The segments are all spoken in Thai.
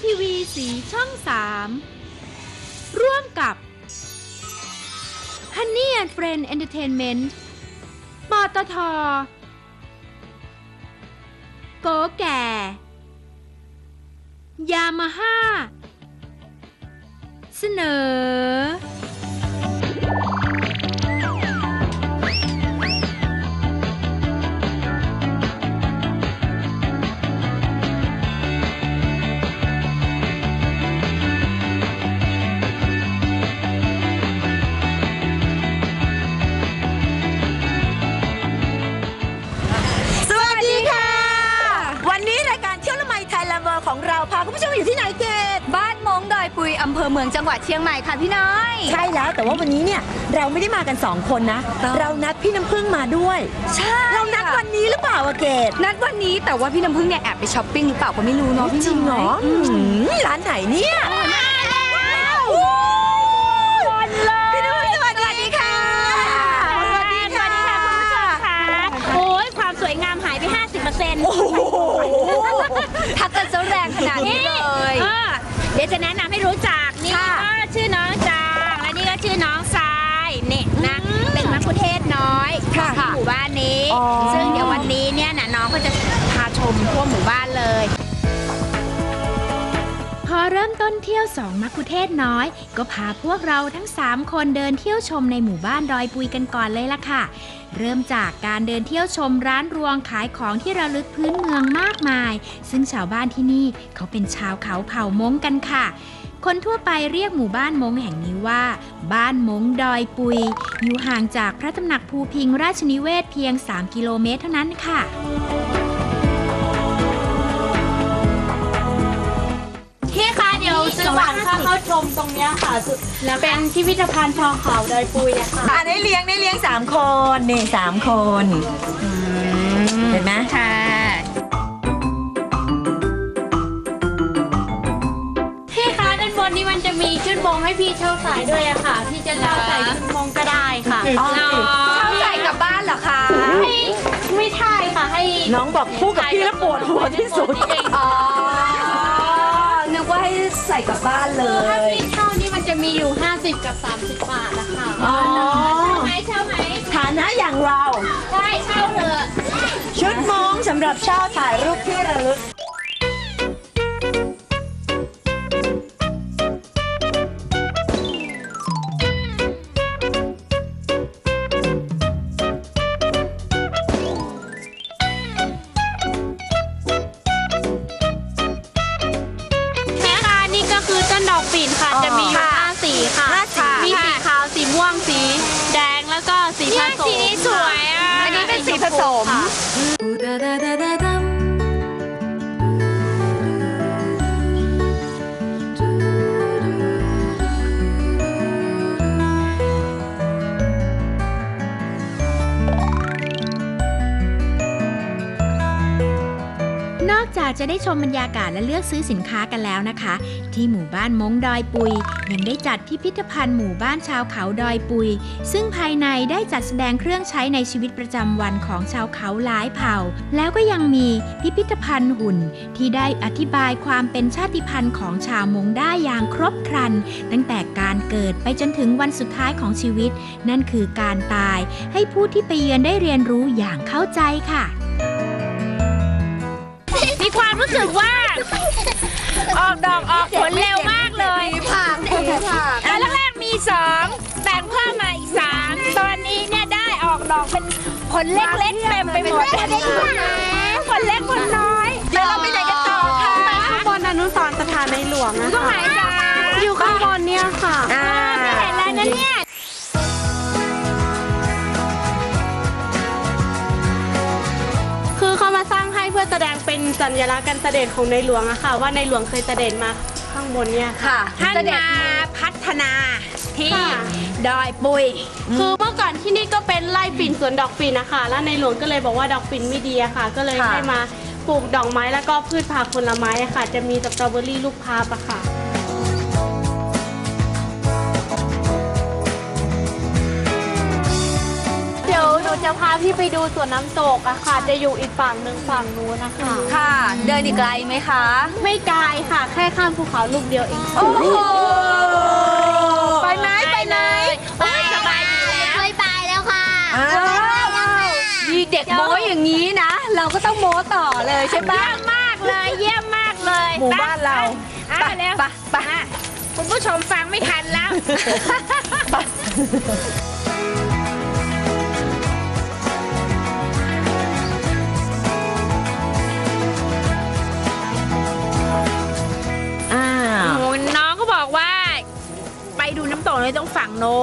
ทีวีสีช่อง 3 ร่วมกับ Honey and Friend Entertainment ปตทโกแก่ ยามาฮ่า เสนอ มืองจังหวัดเชียงใหม่ค่ะพี่น้อย ใช่แล้วแต่ว่าวันนี้เนี่ยเราไม่ได้มากัน 2 คนนะ ต้องเรานัดพี่น้ำพึ่งมาด้วยใช่เรานัดวันนี้หรือเปล่าอะเกดนัดวันนี้แต่ว่าพี่น้ำพึ่งเนี่ยแอบไปช้อปปิ้งหรือเปล่าก็ไม่รู้เนาะพี่จริงเหรอน้ยอืมร้านไหนเนี่ยพี่น้ำพึ่งสวัสดีค่ะ สวัสดีค่ะคุณผู้ชมค่ะ โอ้ยความสวยงามหายไป 50%โอ้โหทักกันซะแรงขนาดนี้เลย เออเดี๋ยวจะแนะนำให้รู้จักนี่ค่ะก็ชื่อน้องจาง และนี่ก็ชื่อน้องทรายเนี่ยนะเป็นมัคคุเทศน้อย ค่ะ ที่หมู่บ้านนี้ อ๋อ ซึ่งเดี๋ยววันนี้เนี่ยนะน้องก็จะพาชมทั่วหมู่บ้านเลย พอเริ่มต้นเที่ยวสองมักคุเทศน้อย ก็พาพวกเราทั้ง 3 คนเดินเที่ยวชมในหมู่บ้านดอยปุยกันก่อนเลยล่ะค่ะ เริ่มจากการเดินเที่ยวชมร้านรวงขายของที่ระลึกพื้นเมืองมากมาย ซึ่งชาวบ้านที่นี่เขาเป็นชาวเขาเผ่ามงกันค่ะ คนทั่วไปเรียกหมู่บ้านมงแห่งนี้ว่า บ้านมงดอยปุย อยู่ห่างจากพระตำหนักภูพิงราชนิเวศเพียง 3 กิโลเมตรเท่านั้นค่ะพี่คะเดี๋ยวซื้อบัตรค่าเข้าชมตรงเนี้ยค่ะแล้วเป็นพิพิธภัณฑ์ชาวเขาดอยปุยอะค่ะอะได้เลี้ยงได้เลี้ยงสามคนนี่สามคน เห็นไหมค่ะ มันจะมีชุดมงให้พี่เช่าสายด้วยอะค่ะ พี่จะเช่าใส่ชุดมงก็ได้ค่ะอ๋อเข้าใจกลับบ้านเหรอคะให้ไม่ใช่ค่ะให้น้องบอกคู่กับพี่แล้วปวดหัวที่สุด อ๋อ นึกว่าให้ใส่กลับบ้านเลคือถ้าย พี่เช่านี่มันจะมีอยู่ 50 กับ 30 บาทนะคะอ๋อไหมเช่าไหมฐานะอย่างเราใช่เช่าเถอะ ชุดมงสำหรับเช่าถ่ายรูปที่ระลึก จากจะได้ชมบรรยากาศและเลือกซื้อสินค้ากันแล้วนะคะ ที่หมู่บ้านมงดอยปุย ยังได้จัดพิพิธภัณฑ์หมู่บ้านชาวเขาดอยปุย ซึ่งภายในได้จัดแสดงเครื่องใช้ในชีวิตประจำวันของชาวเขาหลายเผ่า แล้วก็ยังมีพิพิธภัณฑ์หุ่น ที่ได้อธิบายความเป็นชาติพันธุ์ของชาวมงได้อย่างครบครัน ตั้งแต่การเกิดไปจนถึงวันสุดท้ายของชีวิต นั่นคือการตาย ให้ผู้ที่ไปเยือนได้เรียนรู้อย่างเข้าใจค่ะ ความรู้สึกว่า ออกดอกออกผลเร็วมากเลยผ่านผีผ่านตอนแรกๆมีสองแบ่งเพิ่มมาอีกสามตอนนี้เนี่ยได้ออกดอกเป็นผลเล็กๆเต็มไปหมดผลเล็กผลน้อยแล้วเราไปไหนกันต่อคะข้างบนอนุสรณ์สถานในหลวงนะก็หคะมายจ้าอยู่ข้างบนเนี่ยค่ะอ่าไม่เห็นแล้วนะเนี่ย พื่อแสดงเป็นสัญลักษณ์การเสด็จของในหลวงอะค่ะ ว่าในหลวงเคยเสด็จมาข้างบนเนี่ยค่ะ ค่ะท่านเสด็จมาพัฒนาที่ค่ะ ดอยปุย คือเมื่อก่อนที่นี่ก็เป็นไร่ปิ่นสวนดอกปิ่นนะคะแล้วในหลวงก็เลยบอกว่าดอกปิ่นไม่ดีอะค่ะ ก็เลยค่ะ ให้มาปลูกดอกไม้แล้วก็พืชผักผลไม้อะค่ะ จะมีสตรอเบอรี่ลูกพร้าวอะค่ะ ยวหนูนูจะพาพี่ไปดูสวนน้ำตกอะค่ะ จะอยู่อีกฝั่งหนึ่งฝั่งนู้นนะคะ ค่ะ เดินอีกไกลไหมคะ ไม่ไกลค่ะ แค่ข้ามภูเขาลูกเดียวเองโอ้โหไปไหมไปไหมไปสบายดีแล้วเคยไปแล้วค่ะอ้าวมีเด็กโม้อย่างนี้นะ เราก็ต้องโม้ต่อเลยใช่ปะเยี่ยมมากเลยเยี่ยมมากเลยหมู่บ้านเราอะเร็วไปไปอะคุณผู้ชมฟังไม่ทันแล้วอ้าว ไปดูน้ำตกเลยต้องฝั่งโน้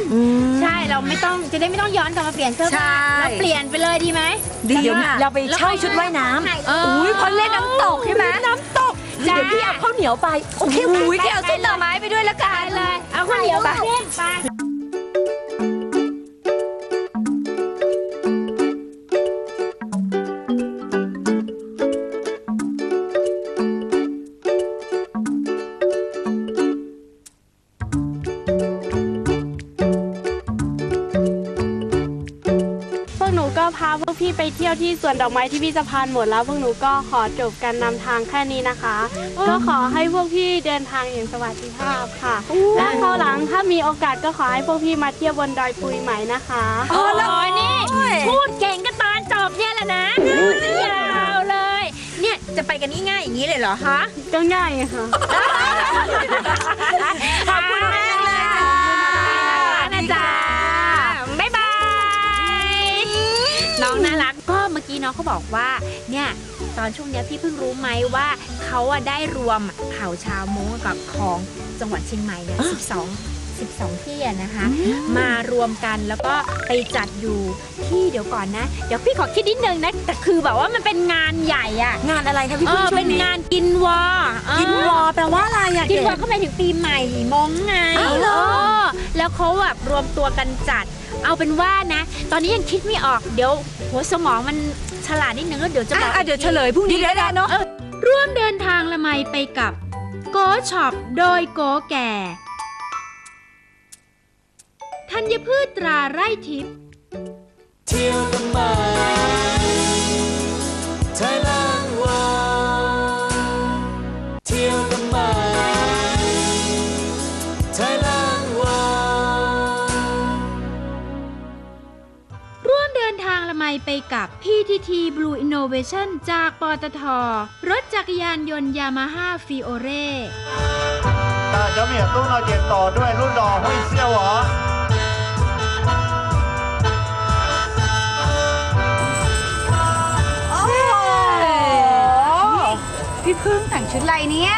นอืมใช่เราไม่ต้องจะได้ไม่ต้องย้อนกลับมาเปลี่ยนเสื้อผ้าใช่ เราเปลี่ยนไปเลยดีไหม ดีเดี๋ยวเราไปเช่าชุดว่ายน้ำเอออุ้ยคนเล่นน้ำตกใช่ไหมน้ำตกเดี๋ยวพี่เอาข้าวเหนียวไป โอเคไหมอุ้ยที่เอาส้นหน่อไม้ไปด้วยละกันไปเลย เอาข้าวเหนียวไป ไป สวนดอกไม้ที่พิพิธภัณฑ์หมดแล้วพวกหนูก็ขอจบการนำทางแค่นี้นะคะ ก็ขอให้พวกพี่เดินทางอย่างสวัสดิภาพค่ะ และคราวหลังถ้ามีโอกาสก็ขอให้พวกพี่มาเที่ยวบนดอยปุยใหม่นะคะโอ้ยนี่พูดเก่งก็ตอนจบเนี่ยแหละนะยาวเลย เนี่ยจะไปกันง่ายๆอย่างนี้เลยเหรอฮะก็ง่ายค่ะขอบคุณมากเลยจ้านะจ๊ะบ๊ายบายน้องน่ารัก ก็เมื่อกี้น้องเขาบอกว่าเนี่ยตอนช่วงเนี้ยพี่เพิ่งรู้ไหมว่าเขาอะได้รวมเผ่าชาวม้งกับของจังหวัดเชียงใหม่เนี่ย12 12 ที่อะนะคะ มารวมกันแล้วก็ไปจัดอยู่ที่เดี๋ยวก่อนนะ เดี๋ยวพี่ขอคิดนิดนึงนะ แต่คือแบบว่ามันเป็นงานใหญ่อะงานอะไรคะพี่เอพึ่งอช่วเป็นงนี้งานกินวอเออ กินวอแปลว่าอะไรอะกินเกวอดเข้าไปถึงปีใหม่มงไงอ้าวเหรอเออแล้วเขาแบบรวมตัวกันจัด เอาเป็นว่านะ ตอนนี้ยังคิดไม่ออก เดี๋ยว หัวสมองมันฉลาดนิดนึงแล้วเดี๋ยวจะบอกอะเดี๋ยวเฉลยพรุ่งนี้ได้เนาะร่วมเดินทางละไมไปกับโกช็อปโดยโกแก่ธัญพืชตราไร่ทิพย์ กับ PTT Blue Innovation จากปตท รถจักรยานยนต์ยามาฮ่าฟิโอเร่เจ้าเมียตู้นอเจ็ดต่อด้วยรุ่นรอหุ้ยเซี่ยวเหรอโอ้โหพี่พึ่งแต่งชุดอะไรเนี่ย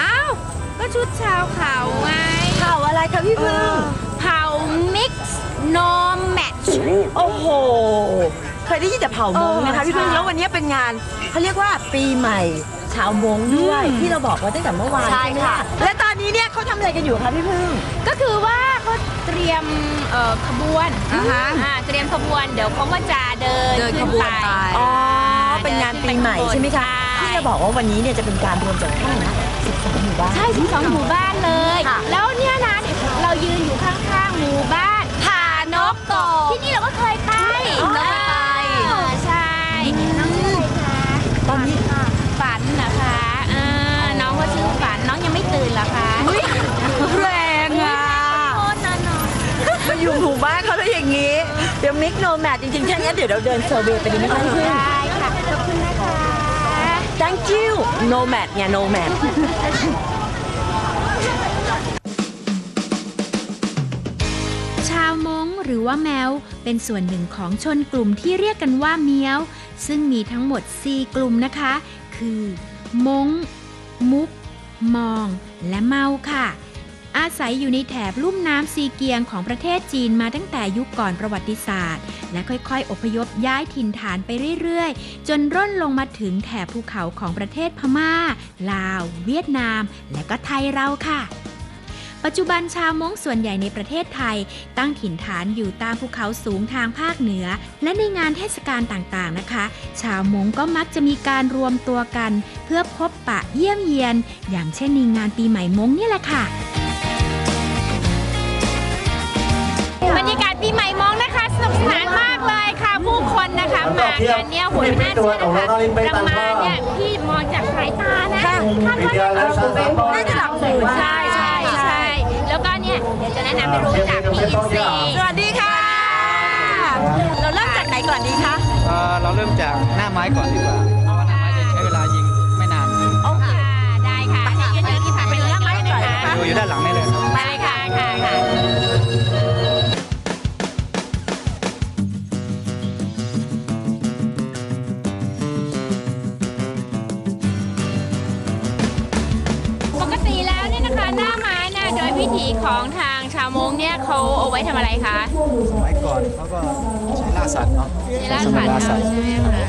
อ้าวก็ชุดชาวเขาไง ข่าวอะไรคะพี่พึ่ง เผามิกซ์นอมแมทช์โอ้โห เคยได้ยินแต่เผ่ามงนะคะพี่พึ่งแล้ววันนี้เป็นงานเขาเรียกว่าปีใหม่ ชาวมงด้วยที่เราบอกว่าตั้งแต่เมื่อวานใช่ไหมค่ะ และตอนนี้เนี่ยเขาทำอะไรกันอยู่คะพี่พึ่ง ก็คือว่าเขาเตรียมเอ่อขบวนอ่าฮะ อ่าเตรียมขบวนเดี๋ยวเขาก็จะเดินเดินขึ้ขบวนไป อ๋อเป็นงานปีใหม่ใช่ไหมคะใช่ ที่จะบอกว่าวันนี้เนี่ยจะเป็นการรวมจากเท่าไหร่นะ12หมู่บ้าน ใช่12หมู่บ้านเลย ค่ะ แล้วเนี่ยนะเรายืนอยู่ข้างๆหมู่บ้านผานกกบที่นี่เราก็เคยไปอ๋อเราเคยไป เออใช่ น้องชื่ออะไรคะ ตอนนี้ฝันเหรอคะเออน้องก็ชื่อฝันน้องยังไม่ตื่นเหรอคะแรงอะโทษนะน้องมาอยู่หมู่บ้านเขาแล้วอย่างนี้ เดี๋ยวมิกโนแมทจริงๆแค่นี้นเดี๋ยวเราเดินเซอร์เวย์ไปดีไหมคะพี่พึ่งได้ค่ะขอบคุณนะคะ thank you nomad ไง nomad ชาวมงหรือว่าแมว เป็นส่วนหนึ่งของชนกลุ่มที่เรียกกันว่าเมียว ซึ่งมีทั้งหมด 4 กลุ่มนะคะ คือ มง มุก มอง และเมาค่ะ อาศัยอยู่ในแถบลุ่มน้ำซีเกียงของประเทศจีนมาตั้งแต่ยุคก่อนประวัติศาสตร์ และค่อยๆ อพยพย้ายถิ่นฐานไปเรื่อยๆ จนร่นลงมาถึงแถบภูเขาของประเทศพม่า ลาว เวียดนาม และก็ไทยเราค่ะ ปัจจุบันชาวม้งส่วนใหญ่ในประเทศไทย ตั้งถิ่นฐานอยู่ตามภูเขาสูงทางภาคเหนือ และในงานเทศกาลต่างๆนะคะ ชาวม้งก็มักจะมีการรวมตัวกัน เพื่อพบปะเยี่ยมเยียน อย่างเช่นในงานปีใหม่ม้งเนี่ยแหละค่ะบรรยากาศปีใหม่มองนะคะสนุกกสนานมากเลยค่ะผู้คนนะคะมากันเนี่ยโหยน่าเชื่อนะคะประมาณเนี่ยพี่มองจากสายตานะคาดว่าน่าจะเป็นน่าจะหลักหมื่นใช่ใช่ใช่แล้วก็ เนี่ยเดี๋ยวจะแนะนำให้รู้จักพี่อินซีสวัสดีค่ะ เราเริ่มจากไหนก่อนดีคะเอ่อเราเริ่มจากหน้าไม้ก่อนดีกว่าเพราะว่าหน้าไม้จะใช้เวลายิงไม่นานโอเคได้ค่ะให้ยืนยืนที่ผ่านไปเลยนะคะ ดูอยู่ด้านหลังนี่เลยครับได้ค่ะค่ะค่ะ ว้ทำอะไรคะสมัยก่อนเขาก็ใช้ล่าสัตว์เนาะในล่าสัตว์ล่าสัเอาตว์ใช่ไหมคะ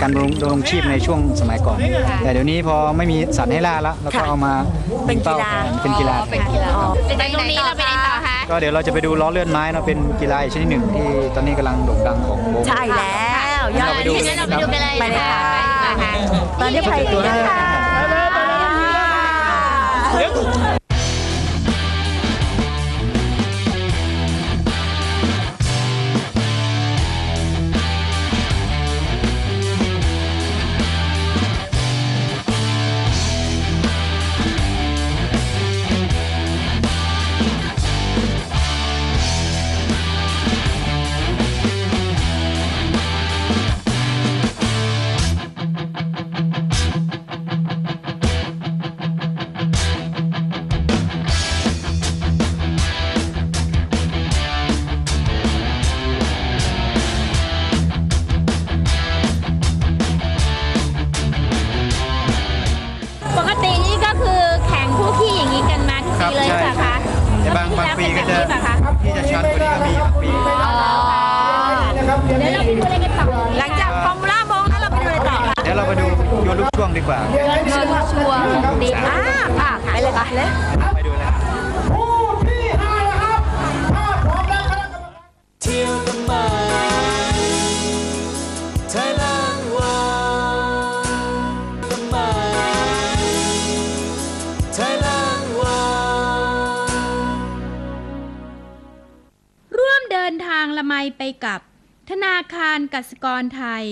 การดำรงดำรงชีพในช่วงสมัยก่อน ค่ะแต่เดี๋ยวนี้พอไม่มีสัตว์ให้ล่าแล้วเราก็ค่ะเอามาเป็นกีฬา แทนเป็นกีฬาเป็นกีฬาไปตรงนี้เราไปไหนต่อคะก็เดี๋ยวเราจะไปดูล้อเลื่อนไม้เนาะเป็นกีฬาอีกชนิดหนึ่งที่ตอนนี้กำลังโด่งดังของวงใช่แล้วยอดเราไปดูงั้นเราไปดูกันเลยไปเลยค่ะ ไปค่ะ ตอนนี้ไปดีนะคะ ที่แล้วเป็นแบบนี้คะที่จะชัดกว่านี้ก็มีบางปีเดี๋ยวเราไปดูอะไรกันต่อหลังจากฟอร์มูล่ามองแล้วเราไปดูอะไรต่อคะเดี๋ยวเราไปดูโยนลูกช่วงดีกว่าโยนลูกช่วงดีอ่าค่ะไปเลยค่ะเลยไปดูเลยางละไปกับธนาคารกสิกรไทย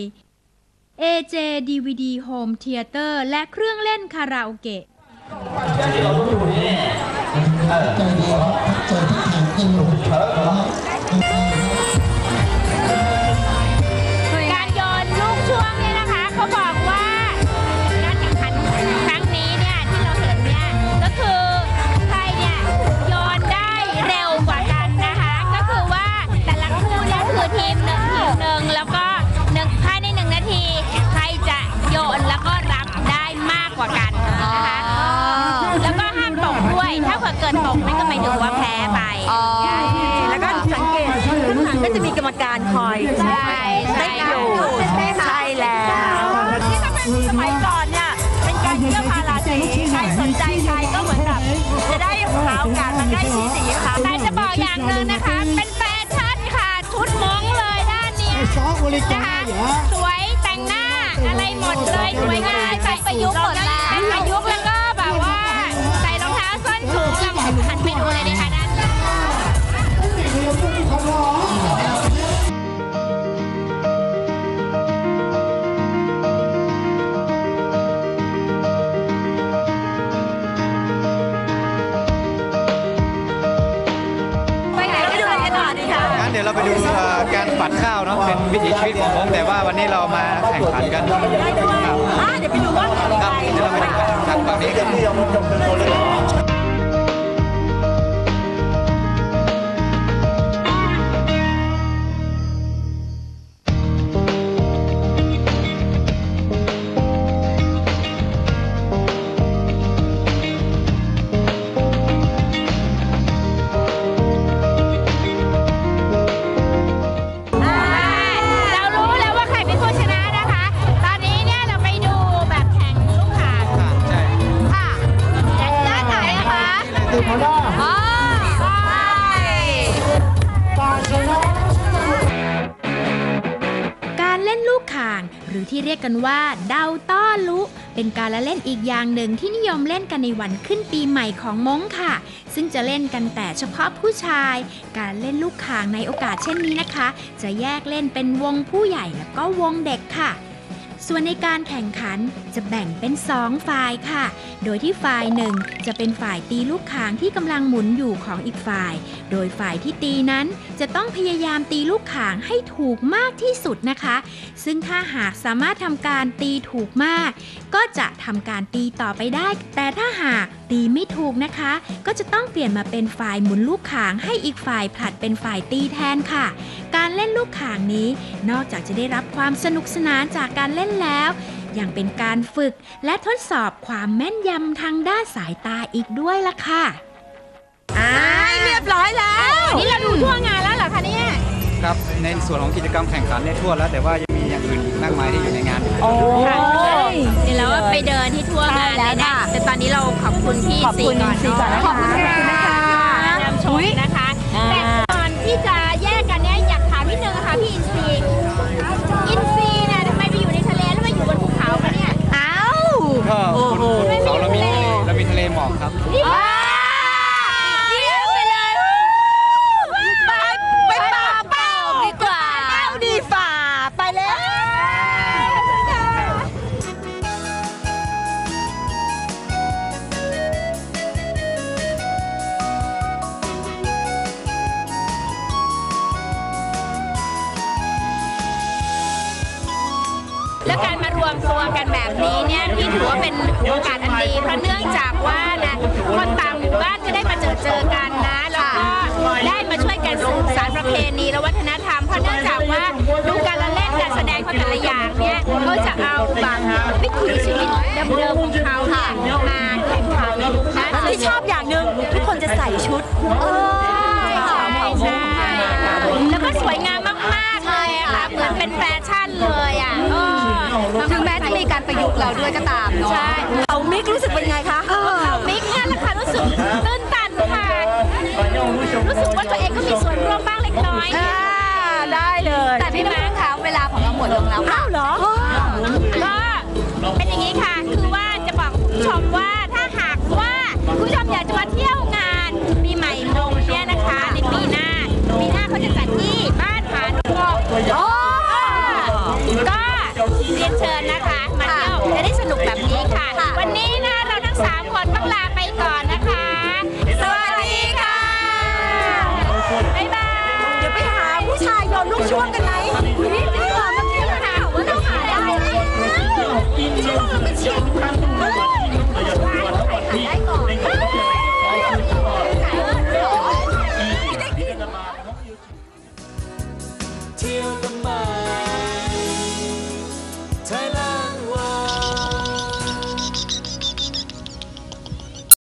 AJ DVD Home Theater และเครื่องเล่นคาราโอเกะการ จะมีกรรมการคอยใช่ใช่เต้นอยู่ใช่แล้วที่ถ้าเป็นสมัยก่อนเนี่ยเป็นการเที่ยวพาราสีใครสนใจใครก็เหมือนแบบจะได้หาโอกาสมาใกล้ชิดสีค่ะแต่จะบอกอย่างหนึ่งนะคะ เป็นแฟชั่นค่ะชุดม้งเลยด้านเนี้ยนะคะสวยแต่งหน้าอะไรหมดเลยสวยงามใส่ประยุกต์หมดแล้วเป็นประยุกต์แล้วก็ แข่งขันกั เล่นลูกข่าง หรือที่เรียกกันว่าเดาต้อลุ เป็นการละเล่นอีกอย่างหนึ่งที่นิยมเล่นกันในวันขึ้นปีใหม่ของม้งค่ะ ซึ่งจะเล่นกันแต่เฉพาะผู้ชาย การเล่นลูกข่างในโอกาสเช่นนี้นะคะ จะแยกเล่นเป็นวงผู้ใหญ่แล้วก็วงเด็กค่ะ ส่วนในการแข่งขันจะแบ่งเป็น2ฝ่ายค่ะ โดยที่ฝ่ายหนึ่งจะเป็นฝ่ายตีลูกข่างที่กำลังหมุนอยู่ของอีกฝ่าย โดยฝ่ายที่ตีนั้นจะต้องพยายามตีลูกข่างให้ถูกมากที่สุดนะคะ ซึ่งถ้าหากสามารถทำการตีถูกมาก ก็จะทำการตีต่อไปได้ แต่ถ้าหากตีไม่ถูกนะคะ ก็จะต้องเปลี่ยนมาเป็นฝ่ายหมุนลูกขางให้อีกฝ่ายผลัดเป็นฝ่ายตีแทนค่ะ การเล่นลูกขางนี้ นอกจากจะได้รับความสนุกสนานจากการเล่นแล้ว ยังเป็นการฝึกและทดสอบความแม่นยำทางด้านสายตาอีกด้วยล่ะค่ะเรียบร้อยแล้ว นี่เราดูทั่วงานแล้วเหรอคะเนี่ย ครับ ในส่วนของกิจกรรมแข่งขันเนี่ยทั่วแล้ว แต่ว่ายังมีอย่างอื่นอีกมากมายที่อยู่ในงานอยู่โอ้ค่ะยเดี๋ยวเราไปเดินที่ทั่วงานเลยนะแต่ตอนนี้เราขอบคุณพี่ขอบคุณซีก่อนซีก่อนนะคะเาขอบคุณนะคะนำชมนะคะแต่ก่อนที่จะ ก็บนบนภูเขาเรามีทะเลเรามีทะเลหมอกครับว้าวเยี่ยมไปเลยไปไปป่าเป้าดีกว่าเป้าดีฝ่าไปแล้ว แล้วการมา รวมตัวกันแบบนี้เนี่ยพี่ถือว่าเป็นโอกาสอันดีเพราะเนื่องจากว่านะคนต่างหมู่บ้านจะได้มาเจอเจอกันนะแล้วก็ได้มาช่วยกันสืบสานประเพณีและวัฒนธรรมเพราะเนื่องจากว่าดูการละเล่นการแสดงเขาแต่ละอย่างเนี่ยเขาจะเอาแบบวิถีชีวิตเดิมๆของเขาเนี่ยมาแข่งขันนะที่ชอบอย่างหนึ่งทุกคนจะใส่ชุดเออใช่ใช่แล้วก็สวยงามมากๆเลยค่ะเหมือนเป็นแฟชั่น เราด้วยก็ตามเนาะใช่เอามิกรู้สึกเป็นไงคะเรามิกเนี่ยแหละค่ะรู้สึกตื้นตันค่ะรู้สึกว่าตัวเองก็มีส่วนร่วมบ้างเล็กน้อยอ่าได้เลย แต่พี่น้ำพึ่งคะเวลาของเราหมดลงแล้วค่ะอ้าวเหรอก็เป็นอย่างนี้ค่ะ คือว่าจะบอกคุณผู้ชมว่าถ้าหากว่าคุณผู้ชมอยากจะมาเที่ยวงานปีใหม่มงเนี่ยนะคะ ในปีหน้าปีหน้าเขาจะจัดที่บ้านผานุกอ๋อ